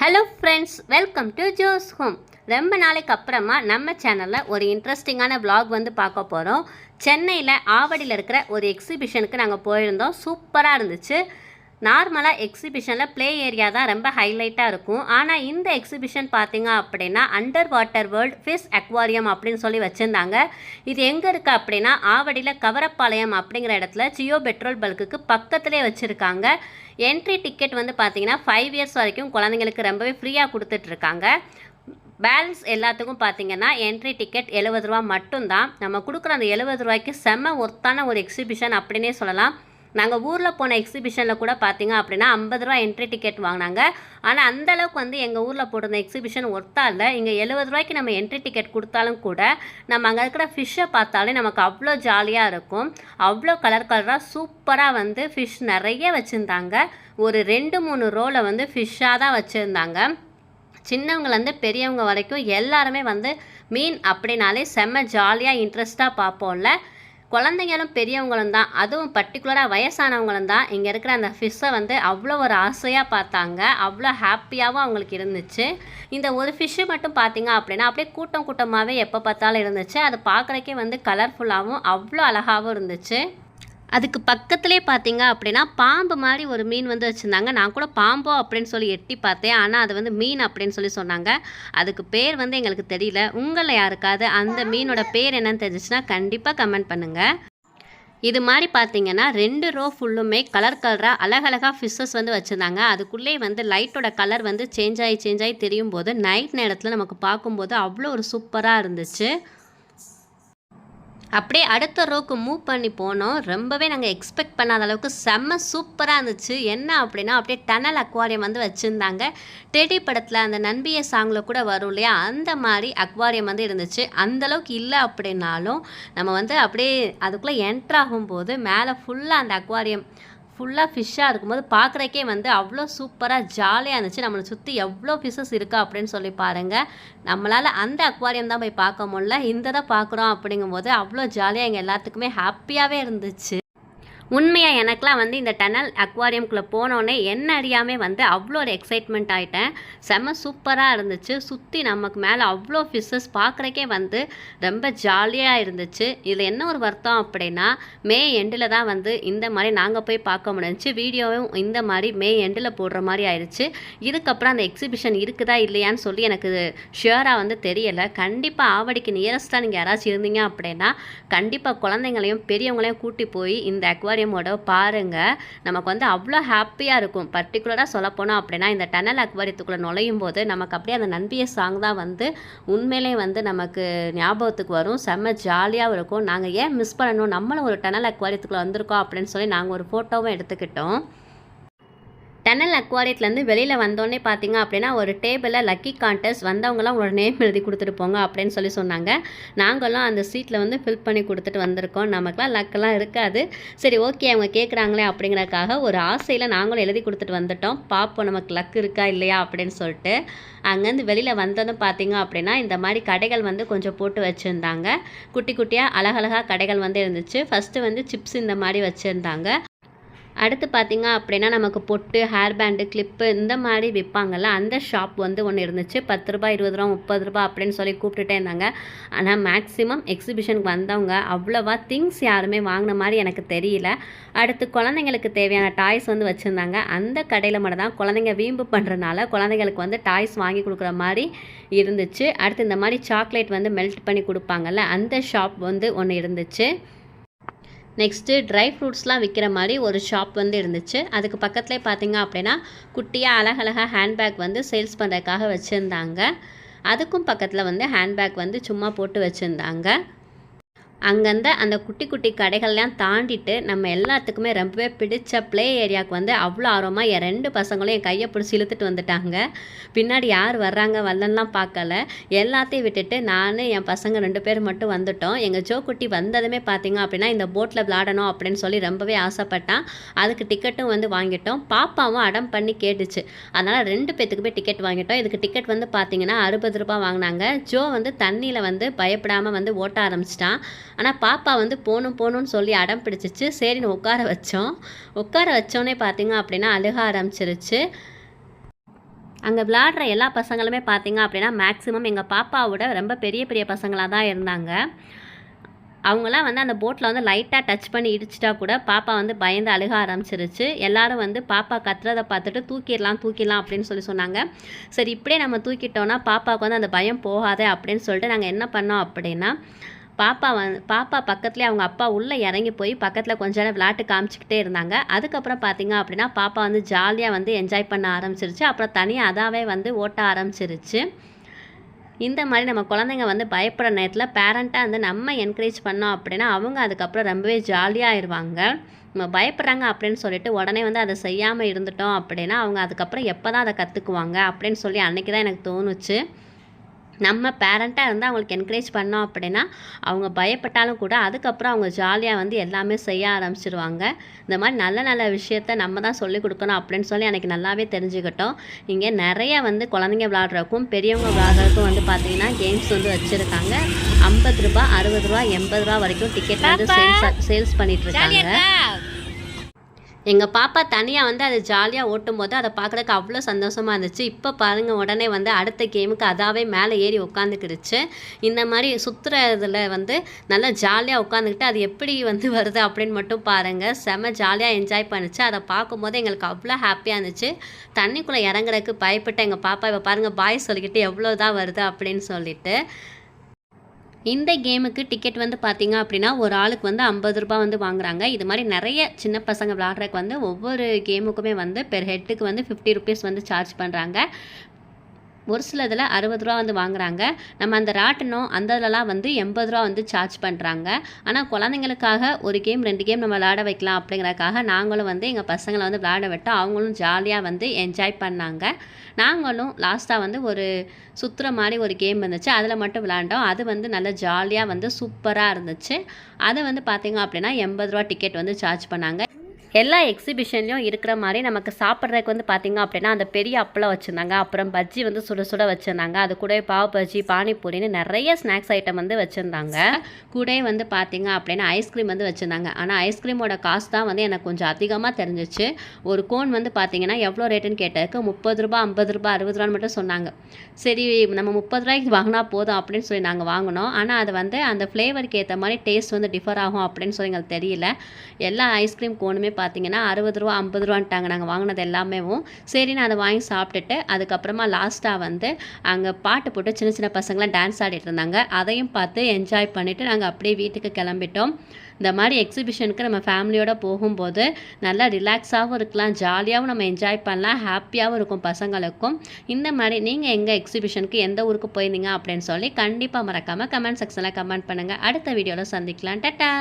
Hello friends welcome to Jo's home ரொம்ப நாளைக்கு அப்புறமா நம்ம சேனலில் ஒரு இன்ட்ரெஸ்டிங்கான விளாக் வந்து பார்க்க போகிறோம் சென்னையில் ஆவடியில் இருக்கிற ஒரு எக்ஸிபிஷனுக்கு நாங்கள் போயிருந்தோம். சூப்பராக இருந்துச்சு. நார்மலாக எக்ஸிபிஷனில் ப்ளே ஏரியா தான் ரொம்ப ஹைலைட்டாக இருக்கும். ஆனால் இந்த எக்ஸிபிஷன் பார்த்தீங்க அப்படின்னா under water world fish aquarium அப்படின்னு சொல்லி வச்சுருந்தாங்க. இது எங்கே இருக்குது அப்படின்னா ஆவடியில் கவரப்பாளையம் அப்படிங்கிற இடத்துல ஜியோ பெட்ரோல் பல்க்குக்கு பக்கத்துலேயே வச்சுருக்காங்க. என்ட்ரி டிக்கெட் வந்து பார்த்தீங்கன்னா ஃபைவ் இயர்ஸ் வரைக்கும் குழந்தைங்களுக்கு ரொம்பவே ஃப்ரீயாக கொடுத்துட்ருக்காங்க. பேலன்ஸ் எல்லாத்துக்கும் பார்த்தீங்கன்னா என்ட்ரி டிக்கெட் எழுபது ரூபா மட்டும்தான். நம்ம கொடுக்குற அந்த எழுபது ரூபாய்க்கு செம்ம ஒர்த்தான ஒரு எக்ஸிபிஷன் அப்படின்னே சொல்லலாம். நாங்கள் ஊரில் போன எக்ஸிபிஷனில் கூட பார்த்தீங்க அப்படின்னா ஐம்பது ரூபா என்ட்ரி டிக்கெட் வாங்கினாங்க. ஆனால் அந்தளவுக்கு வந்து எங்கள் ஊரில் போட்டிருந்த எக்ஸிபிஷன் ஒர்த்தா இல்லை இங்கே எழுபது ரூபாய்க்கு நம்ம என்ட்ரி டிக்கெட் கொடுத்தாலும் கூட நம்ம அங்கே இருக்கிற ஃபிஷ்ஷை பார்த்தாலே நமக்கு அவ்வளோ ஜாலியாக இருக்கும். அவ்வளோ கலர் கலராக சூப்பராக வந்து ஃபிஷ் நிறைய வச்சுருந்தாங்க. ஒரு ரெண்டு மூணு ரோவில் வந்து ஃபிஷ்ஷாக தான் வச்சுருந்தாங்க. சின்னவங்கலேருந்து பெரியவங்க வரைக்கும் எல்லாருமே வந்து மீன் அப்படின்னாலே செம்ம ஜாலியாக இன்ட்ரெஸ்ட்டாக பார்ப்போம்ல. குழந்தைங்களும் பெரியவங்களும் தான். அதுவும் பர்டிகுலராக வயசானவங்களும் தான். இங்கே இருக்கிற அந்த ஃபிஷ்ஷை வந்து அவ்வளோ ஒரு ஆசையாக பார்த்தாங்க. அவ்வளோ ஹாப்பியாகவும் அவங்களுக்கு இருந்துச்சு. இந்த ஒரு ஃபிஷ்ஷு மட்டும் பார்த்தீங்க அப்படின்னா அப்படியே கூட்டம் கூட்டமாகவே எப்போ பார்த்தாலும் இருந்துச்சு. அது பார்க்குறக்கே வந்து கலர்ஃபுல்லாகவும் அவ்வளோ அழகாகவும் இருந்துச்சு. அதுக்கு பக்கத்துலேயே பார்த்தீங்க அப்படின்னா பாம்பு மாதிரி ஒரு மீன் வந்து வச்சுருந்தாங்க. நான் கூட பாம்போ அப்படின்னு சொல்லி எட்டி பார்த்தேன். ஆனால் அது வந்து மீன் அப்படின்னு சொல்லி சொன்னாங்க. அதுக்கு பேர் வந்து எங்களுக்கு தெரியல. உங்களில் யாருக்காவது அந்த மீனோட பேர் என்னன்னு தெரிஞ்சிச்சுன்னா கண்டிப்பாக கமெண்ட் பண்ணுங்கள் இது மாதிரி பார்த்தீங்கன்னா ரெண்டு ரோ ஃபுல்லுமே கலர் கலராக அழகழகாக ஃபிஷ்ஷஸ் வந்து வச்சுருந்தாங்க. அதுக்குள்ளே வந்து லைட்டோட கலர் வந்து சேஞ்ச் ஆகி சேஞ்ச் ஆகி தெரியும் போது நைட் நேரத்தில் நமக்கு பார்க்கும்போது அவ்வளோ ஒரு சூப்பராக இருந்துச்சு. அப்படியே அடுத்த ரோக்கு மூவ் பண்ணி போனோம். ரொம்பவே நாங்கள் எக்ஸ்பெக்ட் பண்ணாத அளவுக்கு செம்ம சூப்பராக இருந்துச்சு. என்ன அப்படின்னா அப்படியே டனல் அக்வாரியம் வந்து வச்சுருந்தாங்க. டெடி படத்தில் அந்த நண்பிய சாங்கில் கூட வரும் இல்லையா? அந்த மாதிரி அக்வாரியம் வந்து இருந்துச்சு. அந்த அளவுக்கு இல்லை அப்படின்னாலும் நம்ம வந்து அப்படியே அதுக்குள்ளே என்ட்ராகும் போது மேலே ஃபுல்லாக அந்த அக்வாரியம் ஃபுல்லாக ஃபிஷ்ஷாக இருக்கும்போது பார்க்குறக்கே வந்து அவ்வளோ சூப்பராக ஜாலியாக இருந்துச்சு. நம்மளை சுற்றி எவ்வளோ ஃபிஷ்ஷஸ் இருக்கா அப்படின்னு சொல்லி பாருங்கள் நம்மளால் அந்த அக்வாரியம் தான் போய் பார்க்க முடியல. இந்த தான் பார்க்குறோம் அப்படிங்கும்போது அவ்வளோ ஜாலியாக எங்கள் எல்லாத்துக்குமே ஹாப்பியாகவே இருந்துச்சு. உண்மையாக எனக்கெலாம் வந்து இந்த டனல் அக்வாரியம்குள்ளே போனோடனே என்ன அறியாமல் வந்து அவ்வளோ ஒரு எக்ஸைட்மெண்ட் ஆகிட்டேன் செம்ம சூப்பராக இருந்துச்சு. சுற்றி நமக்கு மேலே அவ்வளோ ஃபிஷ்ஷஸ் பார்க்குறக்கே வந்து ரொம்ப ஜாலியாக இருந்துச்சு. இதில் என்ன ஒரு வருத்தம் அப்படின்னா மே எண்டில் தான் வந்து இந்த மாதிரி நாங்கள் போய் பார்க்க முடிஞ்சிச்சு. வீடியோவும் இந்த மாதிரி மே எண்டில் போடுற மாதிரி ஆயிடுச்சு இதுக்கப்புறம் அந்த எக்ஸிபிஷன் இருக்குதா இல்லையான்னு சொல்லி எனக்கு ஷியராக வந்து தெரியலை. கண்டிப்பாக ஆவடிக்கு நியரஸ்ட்டாக நீங்கள் யாராச்சும் இருந்தீங்க அப்படின்னா கண்டிப்பாக குழந்தைங்களையும் பெரியவங்களையும் கூட்டி போய் இந்த அக்வாரியமோட பாருங்கள் நமக்கு வந்து அவ்வளோ ஹாப்பியாக இருக்கும். பர்டிகுலராக சொல்லப்போனோம் அப்படின்னா இந்த டனல் அக்வாரியத்துக்குள்ளே நுழையும் போது நமக்கு அப்படியே அந்த நண்பிய சாங் தான் வந்து உண்மையிலே வந்து நமக்கு ஞாபகத்துக்கு வரும். செம்ம ஜாலியாகவும் இருக்கும். நாங்கள் ஏன் மிஸ் பண்ணணும்? நம்மளும் ஒரு டனல் அக்வாரியத்துக்குள்ளே வந்திருக்கோம் அப்படின்னு சொல்லி நாங்கள் ஒரு ஃபோட்டோவும் எடுத்துக்கிட்டோம். டனல் அக்வாரியத்துலேருந்து வெளியில் வந்தோடனே பார்த்தீங்க அப்படின்னா ஒரு டேபிளில் லக்கி கான்டெஸ்ட் வந்தவங்களாம் உங்களோட நேம் எழுதி கொடுத்துட்டு போங்க அப்படின்னு சொல்லி சொன்னாங்க. நாங்களும் அந்த சீட்டில் வந்து ஃபில் பண்ணி கொடுத்துட்டு வந்திருக்கோம். நமக்குலாம் லக்கெல்லாம் இருக்காது. சரி ஓகே அவங்க கேட்குறாங்களே அப்படிங்கிறதுக்காக ஒரு ஆசையில் நாங்களும் எழுதி கொடுத்துட்டு வந்துட்டோம். பார்ப்போம் நமக்கு லக் இருக்கா இல்லையா அப்படின்னு சொல்லிட்டு. அங்கேருந்து வெளியில் வந்ததும் பார்த்தீங்க அப்படின்னா இந்த மாதிரி கடைகள் வந்து கொஞ்சம் போட்டு வச்சுருந்தாங்க. குட்டி குட்டியாக அழகழகாக கடைகள் வந்து இருந்துச்சு. ஃபஸ்ட்டு வந்து சிப்ஸ் இந்த மாதிரி வச்சுருந்தாங்க. அடுத்து பார்த்தீங்க அப்படின்னா நமக்கு பொட்டு ஹேர் பேண்டு கிளிப்பு இந்த மாதிரி விற்பாங்கல்ல அந்த ஷாப் வந்து ஒன்று இருந்துச்சு. பத்து ரூபாய் இருபது ரூபா முப்பது ரூபா அப்படின்னு சொல்லி கூப்பிட்டுட்டே இருந்தாங்க. ஆனால் மேக்ஸிமம் எக்ஸிபிஷனுக்கு வந்தவங்க அவ்வளோவா திங்ஸ் யாருமே வாங்கின மாதிரி எனக்கு தெரியல. அடுத்து குழந்தைங்களுக்கு தேவையான டாய்ஸ் வந்து வச்சுருந்தாங்க. அந்த கடையில் மட்டும் தான் குழந்தைங்க வீம்பு பண்ணுறதுனால குழந்தைங்களுக்கு வந்து டாய்ஸ் வாங்கி கொடுக்குற மாதிரி இருந்துச்சு. அடுத்து இந்த மாதிரி சாக்லேட் வந்து மெல்ட் பண்ணி கொடுப்பாங்கல்ல அந்த ஷாப் வந்து ஒன்று இருந்துச்சு. நெக்ஸ்ட்டு ட்ரை ஃப்ரூட்ஸ்லாம் விற்கிற மாதிரி ஒரு ஷாப் வந்து இருந்துச்சு. அதுக்கு பக்கத்துலேயே பார்த்தீங்க அப்படின்னா குட்டியாக அழகழகாக ஹேண்ட்பேக் வந்து சேல்ஸ் பண்ணுறதுக்காக வச்சுருந்தாங்க. அதுக்கும் பக்கத்தில் வந்து ஹேண்ட்பேக் வந்து சும்மா போட்டு வச்சுருந்தாங்க. அங்கேருந்து அந்த குட்டி குட்டி கடைகள்லாம் தாண்டிட்டு நம்ம எல்லாத்துக்குமே ரொம்பவே பிடிச்ச ப்ளே ஏரியாவுக்கு வந்து அவ்வளோ ஆர்வமாக என் ரெண்டு பசங்களும் என் கையை பிடிச்சி இழுத்துட்டு வந்துட்டாங்க. பின்னாடி யார் வர்றாங்க வரலன்னுலாம் பார்க்கல. எல்லாத்தையும் விட்டுட்டு நான் என் பசங்க ரெண்டு பேர் மட்டும் வந்துட்டோம். எங்கள் ஜோ குட்டி வந்ததுமே பார்த்தீங்க அப்படின்னா இந்த போட்டில் விளாடணும் அப்படின்னு சொல்லி ரொம்பவே ஆசைப்பட்டான். அதுக்கு டிக்கெட்டும் வந்து வாங்கிட்டோம். பாப்பாவும் அடம் பண்ணி கேட்டுச்சு. அதனால் ரெண்டு பேத்துக்குமே டிக்கெட் வாங்கிட்டோம். இதுக்கு டிக்கெட் வந்து பார்த்தீங்கன்னா அறுபது ரூபாய் வாங்கினாங்க. ஜோ வந்து தண்ணியில் வந்து பயப்படாமல் வந்து ஓட்ட ஆரம்பிச்சிட்டான். ஆனால் பாப்பா வந்து போகணும் போகணும்னு சொல்லி அடம் பிடிச்சிச்சு. சரின்னு உட்கார வச்சோம். உட்கார வச்சோன்னே பார்த்தீங்க அப்படின்னா அழுக ஆரம்பிச்சிருச்சு. அங்கே விளையாடுற எல்லா பசங்களுமே பார்த்தீங்க அப்படின்னா மேக்ஸிமம் எங்கள் பாப்பாவோட ரொம்ப பெரிய பெரிய பசங்களாக தான் இருந்தாங்க. அவங்களாம் வந்து அந்த போட்டில் வந்து லைட்டாக டச் பண்ணி இடிச்சிட்டா கூட பாப்பா வந்து பயந்து அழுக ஆரம்பிச்சிருச்சு. எல்லாரும் வந்து பாப்பா கத்துறதை பார்த்துட்டு தூக்கிடலாம் தூக்கிடலாம் அப்படின்னு சொல்லி சொன்னாங்க. சரி இப்படியே நம்ம தூக்கிட்டோன்னா பாப்பாவுக்கு வந்து அந்த பயம் போகாதே அப்படின்னு சொல்லிட்டு நாங்கள் என்ன பண்ணோம் அப்படின்னா பாப்பா வந் பாப்பா பக்கத்துலேயே அவங்க அப்பா உள்ளே இறங்கி போய் பக்கத்தில் கொஞ்ச நேரம் விளையாட்டு காமிச்சிக்கிட்டே இருந்தாங்க. அதுக்கப்புறம் பார்த்தீங்க அப்படின்னா பாப்பா வந்து ஜாலியாக வந்து என்ஜாய் பண்ண ஆரம்பிச்சிருச்சு. அப்புறம் தனியாக அதாவே வந்து ஓட்ட ஆரம்பிச்சிருச்சு. இந்த மாதிரி நம்ம குழந்தைங்க வந்து பயப்படுற நேரத்தில் பேரண்ட்டாக வந்து நம்ம என்கரேஜ் பண்ணோம் அப்படின்னா அவங்க அதுக்கப்புறம் ரொம்பவே ஜாலியாக ஆயிடுவாங்க நம்ம பயப்படுறாங்க அப்படின்னு சொல்லிட்டு உடனே வந்து அதை செய்யாமல் இருந்துட்டோம் அப்படின்னா அவங்க அதுக்கப்புறம் எப்போ தான் அதை கற்றுக்குவாங்க அப்படின்னு சொல்லி அன்றைக்கி தான் எனக்கு தோணுச்சு. நம்ம பேரண்ட்டாக இருந்து அவங்களுக்கு என்கரேஜ் பண்ணோம் அப்படின்னா அவங்க பயப்பட்டாலும் கூட அதுக்கப்புறம் அவங்க ஜாலியாக வந்து எல்லாமே செய்ய ஆரம்பிச்சிருவாங்க. இந்த மாதிரி நல்ல நல்ல விஷயத்த நம்ம தான் சொல்லிக் கொடுக்கணும் அப்படின்னு சொல்லி எனக்கு நல்லாவே தெரிஞ்சுக்கிட்டோம். இங்கே நிறைய வந்து குழந்தைங்க விளாட்றதுக்கும் பெரியவங்க விளாட்றதுக்கும் வந்து பார்த்தீங்கன்னா கேம்ஸ் வந்து வச்சுருக்காங்க. ஐம்பது ரூபா அறுபது ரூபா எண்பது ரூபா வரைக்கும் டிக்கெட் வந்து சேல்ஸ் சேல்ஸ் பண்ணிட்டு இருக்காங்க. எங்கள் பாப்பா தனியாக வந்து அதை ஜாலியாக ஓட்டும் போது அதை பார்க்குறதுக்கு அவ்வளோ சந்தோஷமாக இருந்துச்சு. இப்போ பாருங்கள் உடனே வந்து அடுத்த கேமுக்கு அதாவே மேலே ஏறி உட்காந்துக்கிடுச்சு இந்த மாதிரி சுற்றுறதுல வந்து நல்லா ஜாலியாக உட்காந்துக்கிட்டு அது எப்படி வந்து வருது அப்படின்னு மட்டும் பாருங்கள் செம ஜாலியாக என்ஜாய் பண்ணுச்சு. அதை பார்க்கும்போது எங்களுக்கு அவ்வளோ ஹாப்பியாக இருந்துச்சு. தண்ணிக்குள்ளே இறங்குறதுக்கு பயப்பட்டு எங்கள் பாப்பா இப்போ பாருங்கள் பாய் சொல்லிக்கிட்டு எவ்வளோ தான் வருது அப்படின்னு சொல்லிட்டு இந்த கேமுக்கு டிக்கெட் வந்து பார்த்தீங்க அப்படின்னா ஒரு ஆளுக்கு வந்து ஐம்பது ரூபாய் வந்து வாங்குறாங்க. இது மாதிரி நிறைய சின்ன பசங்க விளாட்றதுக்கு வந்து ஒவ்வொரு கேமுக்குமே வந்து பெர் ஹெட்டுக்கு வந்து ஃபிஃப்டி ருபீஸ் வந்து சார்ஜ் பண்ணுறாங்க ஒரு சில இதில் அறுபது ரூபா வந்து வாங்குறாங்க. நம்ம அந்த ராட்டினம் அந்த வந்து எண்பது ரூபா வந்து சார்ஜ் பண்ணுறாங்க ஆனால் குழந்தைங்களுக்காக ஒரு கேம் ரெண்டு கேம் நம்ம விளாட வைக்கலாம் அப்படிங்கிறக்காக நாங்களும் வந்து எங்கள் பசங்களை வந்து விளாட விட்டோம் அவங்களும் ஜாலியாக வந்து என்ஜாய் பண்ணாங்க. நாங்களும் லாஸ்ட்டாக வந்து ஒரு சுற்றுற மாதிரி ஒரு கேம் இருந்துச்சு. அதில் மட்டும் விளாண்டோம் அது வந்து நல்ல ஜாலியாக வந்து சூப்பராக இருந்துச்சு. அதை வந்து பார்த்திங்க அப்படின்னா எண்பது ரூபா டிக்கெட் வந்து சார்ஜ் பண்ணாங்க. எல்லா எக்ஸிபிஷன்லேயும் இருக்கிற மாதிரி நமக்கு சாப்பிட்றதுக்கு வந்து பார்த்திங்க அப்படின்னா அந்த பெரிய அப்பளம் வச்சுருந்தாங்க. அப்புறம் பஜ்ஜி வந்து சுட சுட வச்சுருந்தாங்க. அது கூட பாவ் பஜ்ஜி பானிபூரின்னு நிறைய ஸ்நாக்ஸ் ஐட்டம் வந்து வச்சுருந்தாங்க. கூட வந்து பார்த்திங்க அப்படின்னா ஐஸ்கிரீம் வந்து வச்சுருந்தாங்க. ஆனால் ஐஸ்கிரீமோட காசு தான் வந்து எனக்கு கொஞ்சம் அதிகமாக தெரிஞ்சிச்சு. ஒரு கோன் வந்து பார்த்திங்கன்னா எவ்வளோ ரேட்டுன்னு கேட்டதுக்கு முப்பது ரூபா ஐம்பது ரூபா அறுபது ரூபான்னு மட்டும் சொன்னாங்க. சரி நம்ம முப்பது ரூபாய்க்கு வாங்கினா போதும் அப்படின்னு சொல்லி நாங்கள் வாங்கினோம். ஆனால் அது வந்து அந்த ஃப்ளேவருக்கு ஏற்ற மாதிரி டேஸ்ட் வந்து டிஃபர் ஆகும் அப்படின்னு சொல்லி எங்களுக்கு தெரியல. எல்லா ஐஸ்கிரீம் கோனுமே பார்த்தீங்கன்னா அறுபது ரூபா ஐம்பது ரூபான்ட்டாங்க. நாங்கள் வாங்கினது எல்லாமேவும் சரி நான் அதை வாங்கி சாப்பிட்டுட்டு அதுக்கப்புறமா லாஸ்ட்டாக வந்து அங்கே பாட்டு போட்டு சின்ன சின்ன பசங்களாம் டான்ஸ் ஆடிட்டு இருந்தாங்க. அதையும் பார்த்து என்ஜாய் பண்ணிவிட்டு நாங்கள் அப்படியே வீட்டுக்கு கிளம்பிட்டோம். இந்த மாதிரி எக்ஸிபிஷனுக்கு நம்ம ஃபேமிலியோடு போகும்போது நல்லா ரிலாக்ஸாகவும் இருக்கலாம் ஜாலியாகவும் நம்ம என்ஜாய் பண்ணலாம் ஹாப்பியாகவும் இருக்கும் பசங்களுக்கும். இந்த மாதிரி நீங்கள் எங்கள் எக்ஸிபிஷனுக்கு எந்த ஊருக்கு போயிருந்தீங்க அப்படின்னு சொல்லி கண்டிப்பாக மறக்காமல் கமெண்ட் செக்ஷனில் கமெண்ட் பண்ணுங்கள் அடுத்த வீடியோவில் சந்திக்கலாம். டட்டா!